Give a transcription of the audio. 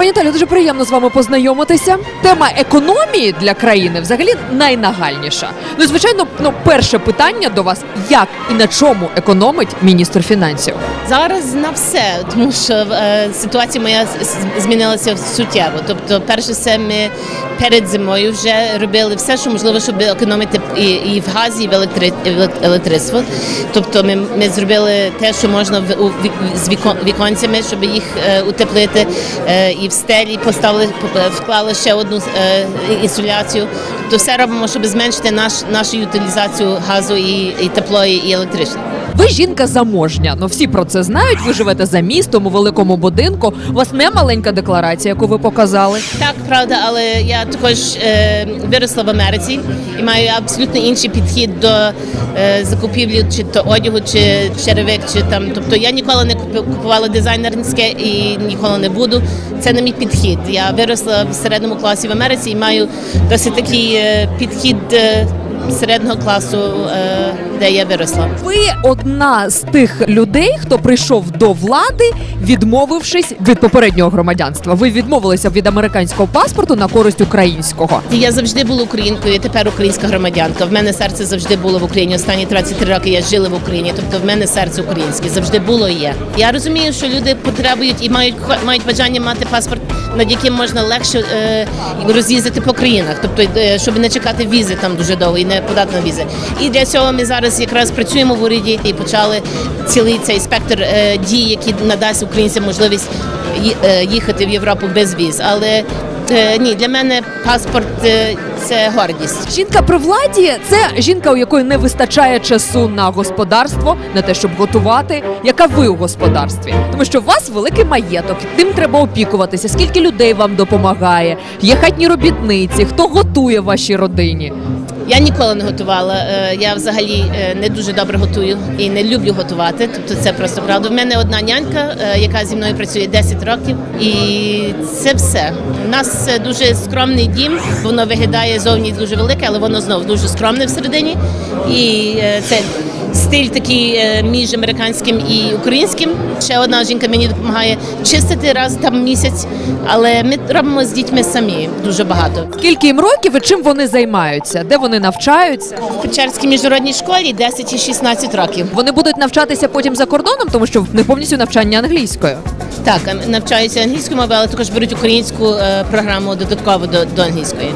Пані Талю, дуже приємно з вами познайомитися. Тема економії для країни взагалі найнагальніша. Ну, звичайно, ну перше питання до вас: як і на чому економить міністр фінансів? Зараз на все, тому що е, ситуація моя змінилася суттєво. Тобто, перше все ми перед зимою вже робили все, що можливо, щоб економити і, і в газі, і в електри, електричество. Тобто, ми, ми зробили те, що можна в, у, з вікон, віконцями, щоб їх е, утеплити, е, і в стелі поставили, п- вклали ще одну е, інсуляцію. Тобто, все робимо, щоб зменшити наш, нашу утилізацію газу і, і тепло, і електричного. Ви жінка заможня. Ну всі про це знають. Ви живете за містом у великому будинку. У вас не маленька декларація, яку ви показали. Так, правда, але я також е, виросла в Америці і маю абсолютно інший підхід до е, закупівлі чи то одягу, чи черевик, чи там. Тобто я ніколи не купувала дизайнерське і ніколи не буду. Це не мій підхід. Я виросла в середньому класі в Америці і маю досить такий е, підхід е, середнього класу, е, де я виросла. Ви одна з тих людей, хто прийшов до влади, відмовившись від попереднього громадянства. Ви відмовилися від американського паспорту на користь українського. Я завжди була українкою, тепер українська громадянка. В мене серце завжди було в Україні. Останні 23 роки я жила в Україні. Тобто в мене серце українське завжди було і є. Я розумію, що люди потребують і мають мають бажання мати паспорт, над яким можна легше е, роз'їздити по країнах, тобто е, щоб не чекати візи там дуже довго і не подати на візи. І для цього ми зараз якраз працюємо в уряді і почали цілий цей спектр е, дій, який надасть українцям можливість їхати в Європу без віз. Але Ні, для мене паспорт е, це гордість. Жінка при владі це жінка, у якої не вистачає часу на господарство, на те, щоб готувати. Яка ви у господарстві? Тому що у вас великий маєток, тим треба опікуватися. Скільки людей вам допомагає? Є хатні робітниці, хто готує вашій родині? Я ніколи не готувала. е, Я взагалі е, не дуже добре готую і не люблю готувати. Тобто це просто правда. В мене одна нянька, е, яка зі мною працює 10 років, і це все. У нас дуже скромний дім. Воно виглядає зовні дуже велике, але воно знов дуже скромне всередині. І це стиль такий між американським і українським. Ще одна жінка мені допомагає чистити раз там місяць, але ми робимо з дітьми самі дуже багато. Скільки їм років і чим вони займаються? Де вони навчаються? В Печерській міжнародній школі 10 і 16 років. Вони будуть навчатися потім за кордоном, тому що в них повністю навчання англійською. Так, ем, навчаються англійською мовою, але також беруть українську е, програму додатково до, до англійської.